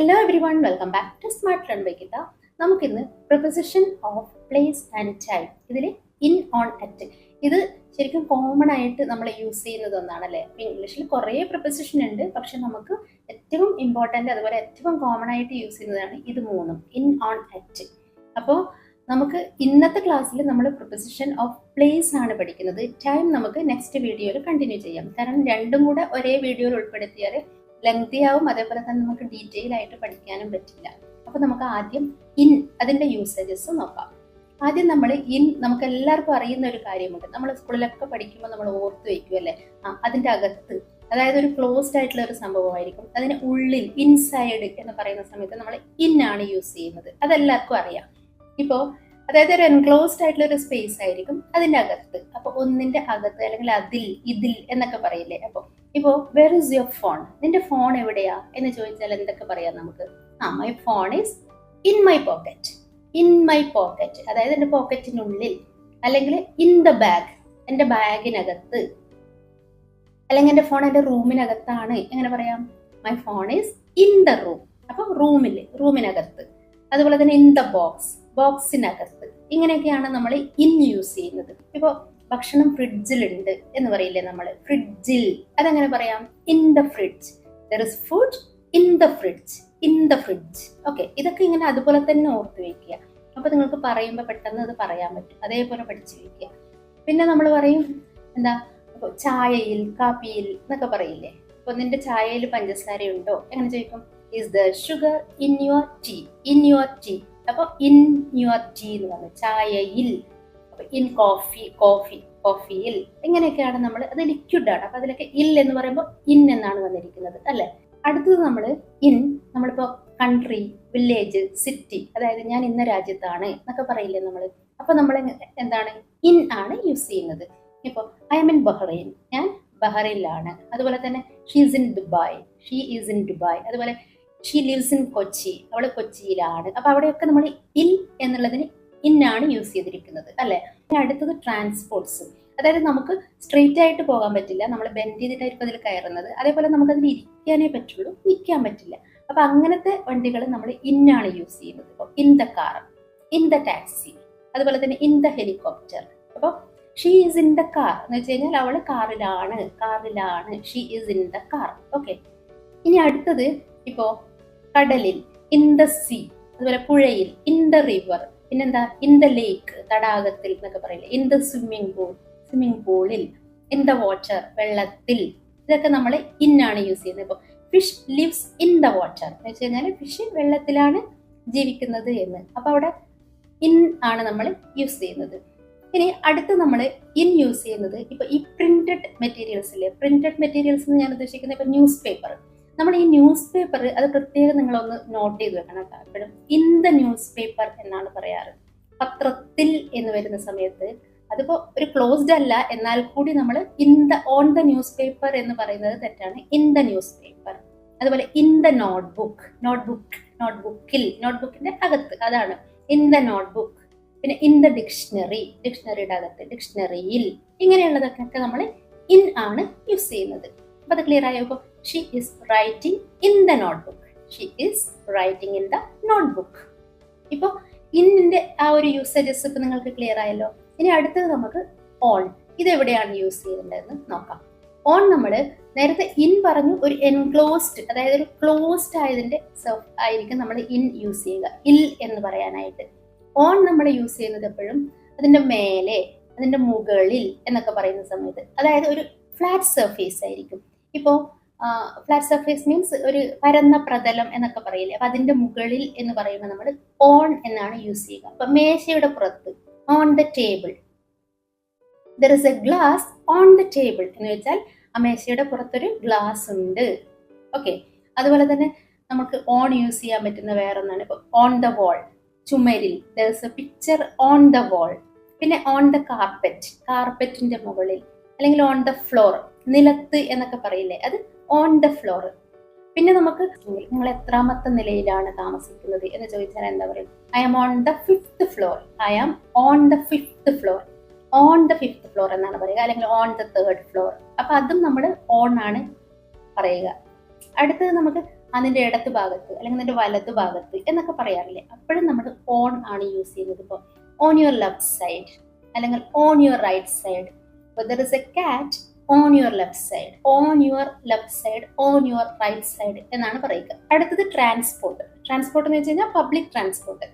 Hello every one welcome back to smart learn by നമുക്കിന്ന് proposition of place and time ഇതിൽ in on at ഇത് ശരിക്കും common ആയിട്ട് നമ്മൾ യൂസ് ചെയ്യുന്നത് ഒന്നാണ് അല്ലേ ഇംഗ്ലീഷിൽ കുറേ പ്രൊപ്പസിഷൻ ഉണ്ട്. പക്ഷെ നമുക്ക് ഏറ്റവും ഇമ്പോർട്ടന്റ് അതുപോലെ ഏറ്റവും കോമൺ ആയിട്ട് യൂസ് ചെയ്യുന്നതാണ് ഇത് മൂന്നും. ഇൻ ഓൺ അറ്റ് അപ്പോൾ നമുക്ക് ഇന്നത്തെ ക്ലാസ്സിൽ നമ്മൾ പ്രൊപ്പസിഷൻ ഓഫ് പ്ലേസ് ആണ് പഠിക്കുന്നത്. ടൈം നമുക്ക് നെക്സ്റ്റ് വീഡിയോയിൽ കണ്ടിന്യൂ ചെയ്യാം. കാരണം രണ്ടും കൂടെ ഒരേ വീഡിയോയിൽ ഉൾപ്പെടുത്തിയാൽ ലെങ്തി ആവും. അതേപോലെ തന്നെ നമുക്ക് ഡീറ്റെയിൽ ആയിട്ട് പഠിക്കാനും പറ്റില്ല. അപ്പൊ നമുക്ക് ആദ്യം ഇൻ അതിന്റെ യൂസേജസ് നോക്കാം. ആദ്യം നമ്മൾ ഇൻ നമുക്ക് എല്ലാവർക്കും അറിയുന്ന ഒരു കാര്യമുണ്ട്. നമ്മൾ സ്കൂളിലൊക്കെ പഠിക്കുമ്പോൾ നമ്മൾ ഓർത്ത് വയ്ക്കും അല്ലേ? ആ അതിന്റെ അകത്ത്. അതായത് ഒരു ക്ലോസ്ഡ് ആയിട്ടുള്ള ഒരു സംഭവമായിരിക്കും. അതിന് ഉള്ളിൽ ഇൻസൈഡ് എന്ന് പറയുന്ന സമയത്ത് നമ്മൾ ഇൻ ആണ് യൂസ് ചെയ്യുന്നത്. അതെല്ലാവർക്കും അറിയാം. ഇപ്പോൾ അതായത് ഒരു എൻക്ലോസ്ഡ് ആയിട്ടുള്ള ഒരു സ്പേസ് ആയിരിക്കും അതിന്റെ അകത്ത്. അപ്പൊ ഒന്നിന്റെ അകത്ത് അല്ലെങ്കിൽ അതിൽ ഇതിൽ എന്നൊക്കെ പറയില്ലേ? അപ്പൊ ഇപ്പോ വെർ ഇസ് യുവർ ഫോൺ നിന്റെ ഫോൺ എവിടെയാ? എന്ന് ചോദിച്ചാൽ എന്തൊക്കെ പറയാം നമുക്ക്? ആ my phone is in my pocket in my pocket അതായത് എന്റെ പോക്കറ്റിനുള്ളിൽ അല്ലെങ്കിൽ ഇൻ ദ ബാഗ് എന്റെ ബാഗിനകത്ത് അല്ലെങ്കിൽ എന്റെ ഫോൺ എന്റെ റൂമിനകത്താണ് എങ്ങനെ പറയാം? My phone is in the room അപ്പൊ റൂമിൽ റൂമിനകത്ത് അതുപോലെ തന്നെ ഇൻ ദ ബോക്സ് ബോക്സിനകത്ത് ഇങ്ങനെയൊക്കെയാണ് നമ്മൾ ഇന്ന് യൂസ് ചെയ്യുന്നത്. ഇപ്പോൾ ഭക്ഷണം ഫ്രിഡ്ജിലുണ്ട് എന്ന് പറയില്ലേ നമ്മൾ ഫ്രിഡ്ജിൽ അതെങ്ങനെ പറയാം? In the fridge there is food in the fridge in the fridge okay ഇതൊക്കെ ഇങ്ങനെ അതുപോലെ തന്നെ ഓർത്ത് വയ്ക്കുക അപ്പൊ നിങ്ങൾക്ക് പറയുമ്പോൾ പെട്ടെന്ന് അത് പറയാൻ പറ്റും. അതേപോലെ പഠിച്ചു വയ്ക്കുക പിന്നെ നമ്മൾ പറയും എന്താ? അപ്പോൾ ചായയിൽ കാപ്പിയിൽ എന്നൊക്കെ പറയില്ലേ? അപ്പോൾ നിന്റെ ചായയിൽ പഞ്ചസാര ഉണ്ടോ എങ്ങനെ ചോദിക്കും? Is the sugar in your tea in your tea അപ്പൊ ഇൻ യുവർ ടീ എന്ന് പറഞ്ഞു ചായയിൽ അപ്പൊ ഇൻ കോഫി കോഫി കോഫിയിൽ ഇങ്ങനെയൊക്കെയാണ് നമ്മൾ അത് ആണ് അപ്പൊ അതിലൊക്കെ ഇൽ എന്ന് പറയുമ്പോൾ ഇൻ എന്നാണ് വന്നിരിക്കുന്നത് അല്ലെ? അടുത്തത് നമ്മൾ ഇൻ നമ്മളിപ്പോ കൺട്രി വില്ലേജ് സിറ്റി അതായത് ഞാൻ ഇന്ന രാജ്യത്താണ് എന്നൊക്കെ പറയില്ലേ നമ്മൾ അപ്പൊ നമ്മൾ എന്താണ്? ഇൻ ആണ് യൂസ് ചെയ്യുന്നത്. ഇപ്പോൾ ഐ എം ഇൻ ബഹ്റൈൻ ഞാൻ ബഹ്റൈനിലാണ് അതുപോലെ തന്നെ she's in Dubai she is in Dubai അതുപോലെ ഷീ ലിവ്സ് ഇൻ കൊച്ചി. അവൾ കൊച്ചിയിലാണ്. അപ്പൊ അവിടെയൊക്കെ നമ്മൾ ഇൻ എന്നുള്ളതിന് ഇന്നാണ് യൂസ് ചെയ്തിരിക്കുന്നത് അല്ലെ? അടുത്തത് ട്രാൻസ്പോർട്ട്സ് അതായത് നമുക്ക് സ്ട്രെയിറ്റ് ആയിട്ട് പോകാൻ പറ്റില്ല. നമ്മൾ ബെൻഡ് ചെയ്തിട്ടായിരിക്കും അതിൽ കയറുന്നത്. അതേപോലെ നമുക്ക് അതിൽ ഇരിക്കാനേ പറ്റുള്ളൂ നിൽക്കാൻ പറ്റില്ല. അപ്പൊ അങ്ങനത്തെ വണ്ടികൾ നമ്മൾ ഇന്നാണ് യൂസ് ചെയ്യുന്നത്. ഇപ്പോൾ in the car in the taxi അതുപോലെ തന്നെ ഇൻ ദ ഹെലികോപ്റ്റർ. അപ്പോൾ she is in the car എന്ന് വെച്ച് കഴിഞ്ഞാൽ അവൾ കാറിലാണ് കാറിലാണ്. She is in the car. Okay. ഇനി അടുത്തത് ഇപ്പോ കടലിൽ ഇൻ ദ സീ അതുപോലെ പുഴയിൽ ഇൻ ദ റിവർ പിന്നെന്താ? ഇൻ ദ ലേക്ക് തടാകത്തിൽ എന്നൊക്കെ പറയില്ലേ? In the swimming pool swimming പൂളിൽ ഇൻ ദ വാട്ടർ വെള്ളത്തിൽ. ഇതൊക്കെ നമ്മൾ ഇൻ ആണ് യൂസ് ചെയ്യുന്നത്. ഇപ്പോൾ fish lives in the water എന്ന് വെച്ച് കഴിഞ്ഞാൽ ഫിഷ് വെള്ളത്തിലാണ് ജീവിക്കുന്നത് എന്ന്. അപ്പൊ അവിടെ ഇൻ ആണ് നമ്മൾ യൂസ് ചെയ്യുന്നത്. ഇനി അടുത്ത് നമ്മൾ ഇൻ യൂസ് ചെയ്യുന്നത് ഇപ്പൊ ഈ പ്രിന്റഡ് മെറ്റീരിയൽസ് ഇല്ലേ? പ്രിന്റഡ് മെറ്റീരിയൽസ് എന്ന് ഞാൻ ഉദ്ദേശിക്കുന്നത് ഇപ്പൊ ന്യൂസ് പേപ്പർ നമ്മൾ ഈ ന്യൂസ് പേപ്പർ അത് പ്രത്യേകം നിങ്ങളൊന്ന് നോട്ട് ചെയ്ത് വെക്കണം കേട്ടോ. എപ്പോഴും ഇൻ ദ ന്യൂസ് പേപ്പർ എന്നാണ് പറയാറ്. പത്രത്തിൽ എന്ന് വരുന്ന സമയത്ത് അതിപ്പോ ഒരു ക്ലോസ്ഡ് അല്ല എന്നാൽ കൂടി നമ്മൾ in the on the newspaper എന്ന് പറയുന്നത് തെറ്റാണ്. ഇൻ ദ ന്യൂസ് പേപ്പർ അതുപോലെ in the notebook notebook നോട്ട് ബുക്കിൽ നോട്ട് നോട്ട്ബുക്കിന്റെ അകത്ത് അതാണ്. ഇൻ ദ നോട്ട് ബുക്ക് പിന്നെ ഇൻ ദ ഡിക്ഷണറി ഡിക്ഷണറിയുടെ അകത്ത് ഡിക്ഷണറിയിൽ ഇങ്ങനെയുള്ളതൊക്കെ നമ്മൾ ഇൻ ആണ് യൂസ് ചെയ്യുന്നത്. അപ്പൊ അത് ക്ലിയർ ആയോ? She is writing in the notebook she is writing in the notebook ഇപ്പോൾ ഇന്നിന്റെ ആ ഒരു യൂസേജസ് ഇപ്പൊ നിങ്ങൾക്ക് ക്ലിയർ ആയല്ലോ. ഇനി അടുത്തത് നമുക്ക് ഓൺ ഇത് എവിടെയാണ് യൂസ് ചെയ്യേണ്ടതെന്ന് നോക്കാം. ഓൺ നമ്മൾ നേരത്തെ ഇൻ പറഞ്ഞു ഒരു എൻക്ലോസ്ഡ് അതായത് ഒരു ക്ലോസ്ഡ് ആയതിന്റെ ആയിരിക്കും നമ്മൾ ഇൻ യൂസ് ചെയ്യുക. ഇൽ എന്ന് പറയാനായിട്ട്. ഓൺ നമ്മൾ യൂസ് ചെയ്യുന്നത് എപ്പോഴും അതിന്റെ മേലെ അതിന്റെ മുകളിൽ എന്നൊക്കെ പറയുന്ന സമയത്ത്. അതായത് ഒരു ഫ്ലാറ്റ് സർഫേസ് ആയിരിക്കും. ഇപ്പോൾ ഫ്ലാറ്റ് സർഫേസ് മീൻസ് ഒരു പരന്ന പ്രതലം എന്നൊക്കെ പറയില്ലേ? അപ്പൊ അതിന്റെ മുകളിൽ എന്ന് പറയുമ്പോൾ നമ്മൾ ഓൺ എന്നാണ് യൂസ് ചെയ്യുക. അപ്പൊ മേശയുടെ പുറത്ത് on the table there is a glass on the table എന്ന് വെച്ചാൽ ആ മേശയുടെ പുറത്തൊരു ഗ്ലാസ് ഉണ്ട്. ഓക്കെ അതുപോലെ തന്നെ നമുക്ക് ഓൺ യൂസ് ചെയ്യാൻ പറ്റുന്ന വേറെ ഒന്നാണ് ഇപ്പൊ ഓൺ ദ വാൾ ചുമരിൽ there is a picture on the wall പിന്നെ ഓൺ ദ കാർപ്പറ്റ് കാർപ്പറ്റിന്റെ മുകളിൽ. അല്ലെങ്കിൽ ഓൺ ദ ഫ്ലോർ നിലത്ത് എന്നൊക്കെ പറയില്ലേ? അത് ഓൺ ദ ഫ്ലോർ പിന്നെ നമുക്ക് നിങ്ങൾ എത്രാമത്തെ നിലയിലാണ് താമസിക്കുന്നത് എന്ന് ചോദിച്ചാൽ എന്താ പറയുക? I am on the fifth floor I am on the fifth floor on the fifth floor എന്നാണ് പറയുക. അല്ലെങ്കിൽ ഓൺ ദ തേർഡ് ഫ്ലോർ അപ്പൊ അതും നമ്മൾ ഓൺ ആണ് പറയുക. അടുത്തത് നമുക്ക് അതിന്റെ ഇടത്ത് ഭാഗത്ത് അല്ലെങ്കിൽ അതിന്റെ വലത്ത് ഭാഗത്ത് എന്നൊക്കെ പറയാറില്ലേ? അപ്പോഴും നമ്മൾ ഓൺ ആണ് യൂസ് ചെയ്യുന്നത് ഇപ്പോൾ ഓൺ യുവർ ലെഫ്റ്റ് സൈഡ് അല്ലെങ്കിൽ on your right side there is a cat on your left side on your left side on your right side എന്നാണ് പറയുക. അടുത്തത് ട്രാൻസ്പോർട്ട് ട്രാൻസ്പോർട്ട് എന്ന് വെച്ച് കഴിഞ്ഞാൽ പബ്ലിക് ട്രാൻസ്പോർട്ട്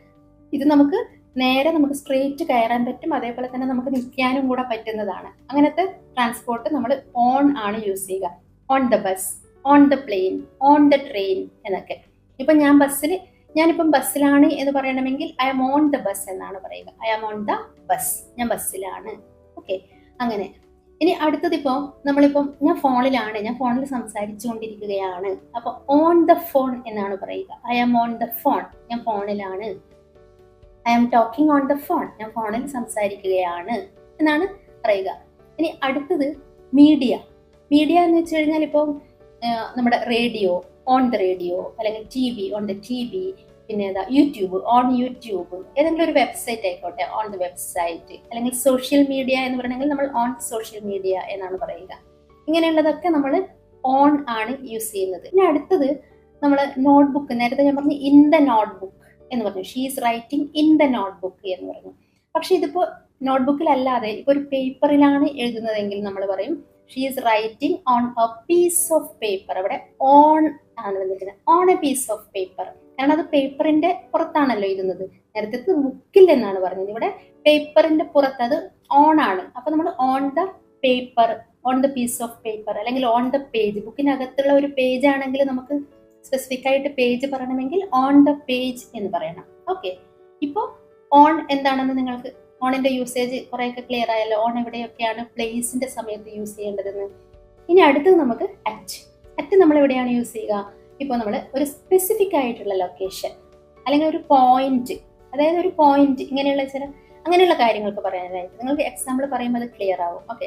ഇത് നമുക്ക് നേരെ നമുക്ക് സ്ട്രേറ്റ് കയറാൻ പറ്റും അതേപോലെ തന്നെ നമുക്ക് നിൽക്കാനും കൂടെ പറ്റുന്നതാണ്. അങ്ങനത്തെ ട്രാൻസ്പോർട്ട് നമ്മൾ ഓൺ ആണ് യൂസ് ചെയ്യുക. On the bus on the plane on the train എന്നൊക്കെ. ഇപ്പൊ ഞാൻ ബസ്സിൽ ഞാനിപ്പം ബസ്സിലാണ് എന്ന് പറയണമെങ്കിൽ I am on the bus എന്നാണ് പറയുക. I am on the bus ഞാൻ ബസ്സിലാണ്. ഓക്കെ അങ്ങനെ. ഇനി അടുത്തത് ഇപ്പോൾ നമ്മളിപ്പം ഞാൻ ഫോണിലാണ് ഞാൻ ഫോണിൽ സംസാരിച്ചുകൊണ്ടിരിക്കുകയാണ്. അപ്പൊ ഓൺ ദ ഫോൺ എന്നാണ് പറയുക. I am on the phone ഞാൻ ഫോണിലാണ്. I am talking on the phone ഞാൻ ഫോണിൽ സംസാരിക്കുകയാണ് എന്നാണ് പറയുക. ഇനി അടുത്തത് മീഡിയ മീഡിയ എന്ന് വെച്ച് കഴിഞ്ഞാൽ ഇപ്പോൾ നമ്മുടെ റേഡിയോ ഓൺ ദ റേഡിയോ അല്ലെങ്കിൽ T V on the T V പിന്നെ ഏതാ യൂട്യൂബ് ഓൺ യൂട്യൂബ് ഏതെങ്കിലും ഒരു വെബ്സൈറ്റ് ആയിക്കോട്ടെ ഓൺ ദ വെബ്സൈറ്റ് അല്ലെങ്കിൽ സോഷ്യൽ മീഡിയ എന്ന് പറയണമെങ്കിൽ നമ്മൾ ഓൺ സോഷ്യൽ മീഡിയ എന്നാണ് പറയുക. ഇങ്ങനെയുള്ളതൊക്കെ നമ്മൾ ഓൺ ആണ് യൂസ് ചെയ്യുന്നത്. പിന്നെ അടുത്തത് നമ്മൾ നോട്ട്ബുക്ക് നേരത്തെ ഞാൻ പറഞ്ഞു ഇൻ ദ നോട്ട്ബുക്ക് എന്ന് പറഞ്ഞു. She's writing in the notebook എന്ന് പറഞ്ഞു. പക്ഷെ ഇതിപ്പോൾ നോട്ട്ബുക്കിലല്ലാതെ ഇപ്പോൾ ഒരു പേപ്പറിലാണ് എഴുതുന്നതെങ്കിൽ നമ്മൾ പറയും she's writing on a piece of paper അവിടെ ഓൺ ആണ് വന്നിരിക്കുന്നത്. On a piece of paper കാരണം അത് പേപ്പറിന്റെ പുറത്താണല്ലോ ഇരുന്നത്. നേരത്തെ ബുക്കിൽ എന്നാണ് പറഞ്ഞത്. ഇവിടെ പേപ്പറിന്റെ പുറത്ത് അത് ഓൺ ആണ്. അപ്പൊ നമ്മൾ on the paper on the piece of paper അല്ലെങ്കിൽ ഓൺ ദ പേജ് ബുക്കിനകത്തുള്ള ഒരു പേജ് ആണെങ്കിൽ നമുക്ക് സ്പെസിഫിക് ആയിട്ട് പേജ് പറയണമെങ്കിൽ ഓൺ ദ പേജ് എന്ന് പറയണം. ഓക്കെ ഇപ്പോൾ ഓൺ എന്താണെന്ന് നിങ്ങൾക്ക് ഓണിന്റെ യൂസേജ് കുറെയൊക്കെ ക്ലിയർ ആയല്ലോ. ഓൺ എവിടെയൊക്കെയാണ് പ്ലേസിന്റെ സമയത്ത് യൂസ് ചെയ്യേണ്ടതെന്ന്. ഇനി അടുത്തത് നമുക്ക് അറ്റ് അറ്റ് നമ്മൾ എവിടെയാണ് യൂസ് ചെയ്യുക? ഇപ്പോൾ നമ്മൾ ഒരു സ്പെസിഫിക് ആയിട്ടുള്ള ലൊക്കേഷൻ അല്ലെങ്കിൽ ഒരു പോയിന്റ് അതായത് ഒരു പോയിന്റ് ഇങ്ങനെയുള്ള ചില അങ്ങനെയുള്ള കാര്യങ്ങൾക്ക് പറയാനായിട്ട് നിങ്ങൾക്ക് എക്സാമ്പിൾ പറയുമ്പോൾ അത് ക്ലിയർ ആവും. ഓക്കെ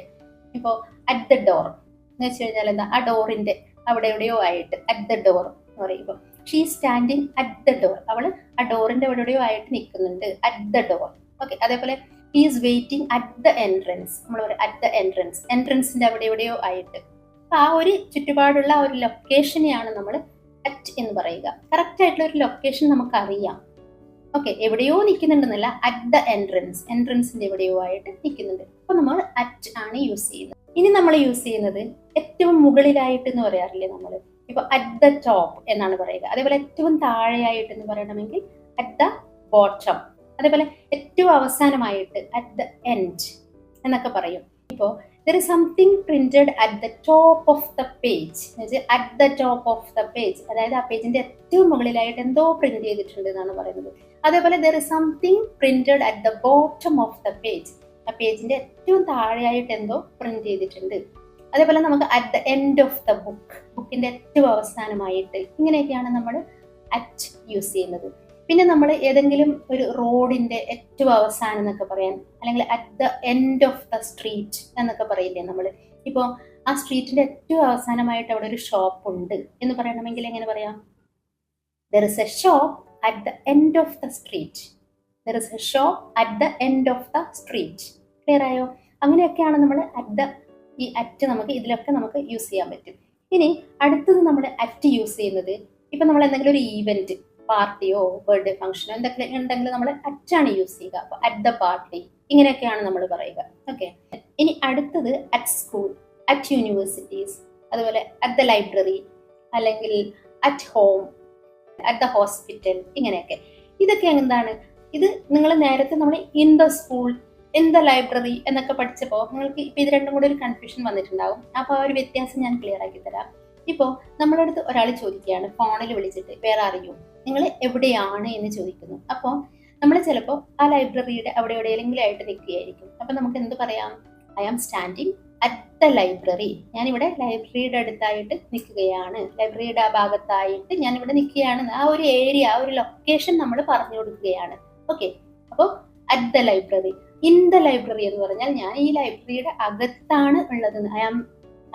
ഇപ്പോൾ അറ്റ് ദ ഡോർ എന്ന് വെച്ച് കഴിഞ്ഞാൽ എന്താ? ആ ഡോറിന്റെ അവിടെ എവിടെയോ ആയിട്ട് അറ്റ് ദ ഡോർ എന്ന് പറയുമ്പോൾ she standing at the door അവൾ ആ ഡോറിന്റെ അവിടെ എവിടെയോ ആയിട്ട് നിൽക്കുന്നുണ്ട്. അറ്റ് ദ ഡോർ ഓക്കെ അതേപോലെ is waiting at the entrance നമ്മൾ പറയും അറ്റ് ദ എൻട്രൻസ് എൻട്രൻസിന്റെ അവിടെ എവിടെയോ ആയിട്ട്. അപ്പൊ ആ ഒരു ചുറ്റുപാടുള്ള ആ ഒരു ലൊക്കേഷനെയാണ് നമ്മൾ അറ്റ് എന്ന് പറയുക. കറക്റ്റ് ആയിട്ടുള്ള ഒരു ലൊക്കേഷൻ നമുക്ക് അറിയാം ഓക്കെ എവിടെയോ നിൽക്കുന്നുണ്ടെന്നല്ല അറ്റ് ദ എൻട്രൻസ് എൻട്രൻസിന്റെ എവിടെയോ ആയിട്ട് നിൽക്കുന്നുണ്ട്. അപ്പൊ നമ്മൾ അറ്റ് ആണ് യൂസ് ചെയ്യുന്നത്. ഇനി നമ്മൾ യൂസ് ചെയ്യുന്നത് ഏറ്റവും മുകളിലായിട്ട് എന്ന് പറയാറില്ലേ നമ്മൾ ഇപ്പൊ അറ്റ് ദ ടോപ്പ് എന്നാണ് പറയുക. അതേപോലെ ഏറ്റവും താഴെയായിട്ട് എന്ന് പറയണമെങ്കിൽ അറ്റ് ദ ബോട്ടം അതേപോലെ ഏറ്റവും അവസാനമായിട്ട് അറ്റ് ദ എൻഡ് എന്നൊക്കെ പറയും. ഇപ്പോൾ there is something printed at the top of the page at the top of the page അതായത് ആ പേജിന്റെ ഏറ്റവും മുകളിലായിട്ട് എന്തോ പ്രിന്റ് ചെയ്തിട്ടുണ്ട് എന്നാണ് പറയുന്നത്. അതേപോലെ there is something printed at the bottom of the page ആ പേജിന്റെ ഏറ്റവും താഴെയായിട്ട് എന്തോ പ്രിന്റ് ചെയ്തിട്ടുണ്ട്. അതേപോലെ നമുക്ക് at the end of the book ബുക്കിന്റെ ഏറ്റവും അവസാനമായിട്ട് ഇങ്ങനെയൊക്കെയാണ് നമ്മൾ അറ്റ് യൂസ് ചെയ്യുന്നത്. പിന്നെ നമ്മൾ ഏതെങ്കിലും ഒരു റോഡിന്റെ ഏറ്റവും അവസാനം എന്നൊക്കെ പറയാൻ അല്ലെങ്കിൽ at the end of the street എന്നൊക്കെ പറയില്ലേ നമ്മൾ ഇപ്പോൾ ആ സ്ട്രീറ്റിന്റെ ഏറ്റവും അവസാനമായിട്ട് അവിടെ ഒരു ഷോപ്പ് ഉണ്ട് എന്ന് പറയണമെങ്കിൽ എങ്ങനെ പറയാം? There is a shop at the end of the street there is a shop at the end of the street clear ആയോ? അങ്ങനെയൊക്കെയാണ് നമ്മൾ അറ്റ് ദ ഈ അറ്റ് നമുക്ക് ഇതിലൊക്കെ നമുക്ക് യൂസ് ചെയ്യാൻ പറ്റും. ഇനി അടുത്തത് നമ്മൾ അറ്റ് യൂസ് ചെയ്യുന്നത്. ഇപ്പം നമ്മൾ എന്തെങ്കിലും ഒരു ഈവന്റ് പാർട്ടിയോ ബർത്ത്ഡേ ഫംഗ്ഷനോ എന്തൊക്കെ ഉണ്ടെങ്കിൽ നമ്മൾ അറ്റാണ് യൂസ് ചെയ്യുക. അപ്പൊ അറ്റ് ദ പാർട്ടി ഇങ്ങനെയൊക്കെയാണ് നമ്മൾ പറയുക. ഓക്കെ ഇനി അടുത്തത് അറ്റ് സ്കൂൾ അറ്റ് യൂണിവേഴ്സിറ്റീസ് അതുപോലെ അറ്റ് ദ ലൈബ്രറി അല്ലെങ്കിൽ at home at the hospital ഇങ്ങനെയൊക്കെ. ഇതൊക്കെ എന്താണ്? ഇത് നിങ്ങൾ നേരത്തെ നമ്മൾ in the school in the library എന്നൊക്കെ പഠിച്ചപ്പോൾ നിങ്ങൾക്ക് ഇപ്പൊ ഇത് രണ്ടും കൂടി ഒരു കൺഫ്യൂഷൻ വന്നിട്ടുണ്ടാവും. അപ്പോൾ ആ ഒരു വ്യത്യാസം ഞാൻ ക്ലിയർ ആക്കി തരാം. ഇപ്പോൾ നമ്മളടുത്ത് ഒരാൾ ചോദിക്കുകയാണ് ഫോണിൽ വിളിച്ചിട്ട് വേറെ അറിയൂ നിങ്ങൾ എവിടെയാണ് എന്ന് ചോദിക്കുന്നു. അപ്പോൾ നമ്മൾ ചിലപ്പോൾ ആ ലൈബ്രറിയുടെ അവിടെ എവിടെയെങ്കിലും ആയിട്ട് നിൽക്കുകയായിരിക്കും. അപ്പം നമുക്ക് എന്ത് പറയാം? I am standing at the library. ഞാനിവിടെ ലൈബ്രറിയുടെ അടുത്തായിട്ട് നിൽക്കുകയാണ്. ലൈബ്രറിയുടെ ആ ഭാഗത്തായിട്ട് ഞാൻ ഇവിടെ നിൽക്കുകയാണ്. ആ ഒരു ഏരിയ ആ ഒരു ലൊക്കേഷൻ നമ്മൾ പറഞ്ഞു കൊടുക്കുകയാണ്. ഓക്കെ? അപ്പോൾ at the library. In the library എന്ന് പറഞ്ഞാൽ ഞാൻ ഈ ലൈബ്രറിയുടെ അകത്താണ് ഉള്ളത് I am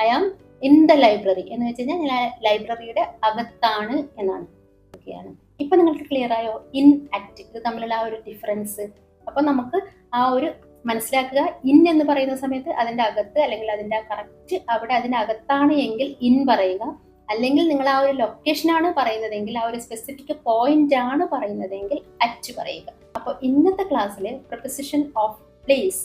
I am in the library എന്ന് വെച്ച് കഴിഞ്ഞാൽ ലൈബ്രറിയുടെ അകത്താണ് എന്നാണ്. ഓക്കെയാണ് ഇപ്പൊ നിങ്ങൾക്ക് ക്ലിയർ ആയോ? ഇൻ ആക്ട് ഇത് തമ്മിലുള്ള ആ ഒരു ഡിഫറൻസ് അപ്പൊ നമുക്ക് ആ ഒരു മനസ്സിലാക്കുക. ഇൻ എന്ന് പറയുന്ന സമയത്ത് അതിന്റെ അകത്ത് അല്ലെങ്കിൽ അതിന്റെ കറക്റ്റ് അവിടെ അതിന്റെ അകത്താണ് എങ്കിൽ ഇൻ പറയുക. അല്ലെങ്കിൽ നിങ്ങൾ ആ ഒരു ലൊക്കേഷൻ ആണ് പറയുന്നതെങ്കിൽ ആ ഒരു സ്പെസിഫിക് പോയിന്റ് ആണ് പറയുന്നതെങ്കിൽ അറ്റ് പറയുക. അപ്പോൾ ഇന്നത്തെ ക്ലാസ്സിൽ proposition of place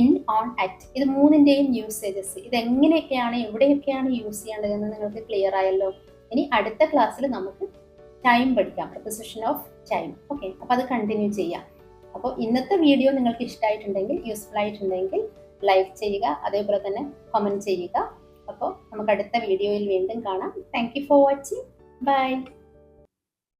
in on at. ഇത് മൂന്നിന്റെയും യൂസേജസ് ഇത് എങ്ങനെയൊക്കെയാണ് എവിടെയൊക്കെയാണ് യൂസ് ചെയ്യേണ്ടതെന്ന് നിങ്ങൾക്ക് ക്ലിയർ ആയല്ലോ? ഇനി അടുത്ത ക്ലാസ്സിൽ നമുക്ക് ടൈം പഠിക്കാം. പ്രൊപ്പസിഷൻ ഓഫ് ടൈം ഓക്കെ അപ്പോൾ അത് കണ്ടിന്യൂ ചെയ്യാം. അപ്പോൾ ഇന്നത്തെ വീഡിയോ നിങ്ങൾക്ക് ഇഷ്ടമായിട്ടുണ്ടെങ്കിൽ യൂസ്ഫുൾ ആയിട്ടുണ്ടെങ്കിൽ ലൈക്ക് ചെയ്യുക അതേപോലെ തന്നെ കമന്റ് ചെയ്യുക. അപ്പോൾ നമുക്ക് അടുത്ത വീഡിയോയിൽ വീണ്ടും കാണാം. Thank you for watching bye